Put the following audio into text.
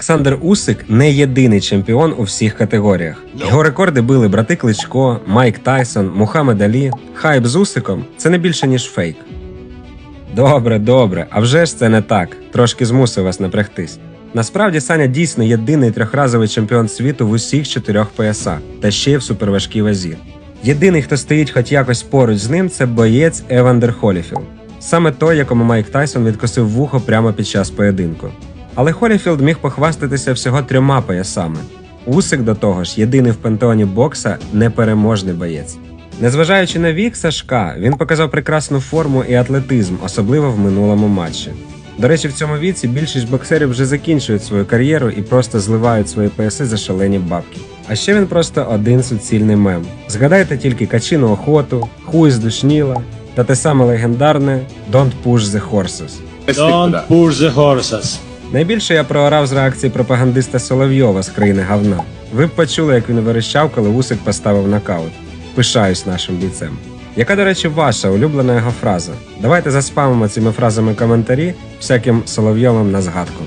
Олександр Усик не єдиний чемпіон у всіх категоріях. Його рекорди били брати Кличко, Майк Тайсон, Мухаммед Алі. Хайп з Усиком це не більше ніж фейк. Добре, добре, а вже ж це не так. Трошки змусив вас напрягтись. Насправді Саня дійсно єдиний трьохразовий чемпіон світу в усіх чотирьох поясах, та ще й в суперважкій вазі. Єдиний, хто стоїть хоч якось поруч з ним, це боєць Евандер Холіфілд. Саме той, якому Майк Тайсон відкосив вухо прямо під час поєдинку. Але Холіфілд міг похвастатися всього трьома поясами. Усик до того ж, єдиний в пантеоні бокса непереможний боєць. Незважаючи на вік Сашка, він показав прекрасну форму і атлетизм, особливо в минулому матчі. До речі, в цьому віці більшість боксерів вже закінчують свою кар'єру і просто зливають свої пояси за шалені бабки. А ще він просто один суцільний мем. Згадайте тільки качину охоту, хуй здушніла та те саме легендарне Don't push the horses. Don't push the horses. Найбільше я проорав з реакції пропагандиста Соловйова з країни гавна. Ви б почули, як він верещав, коли Усик поставив нокаут. Пишаюсь нашим бійцем. Яка, до речі, ваша улюблена його фраза? Давайте заспамимо цими фразами коментарі всяким Соловйовим на згадку.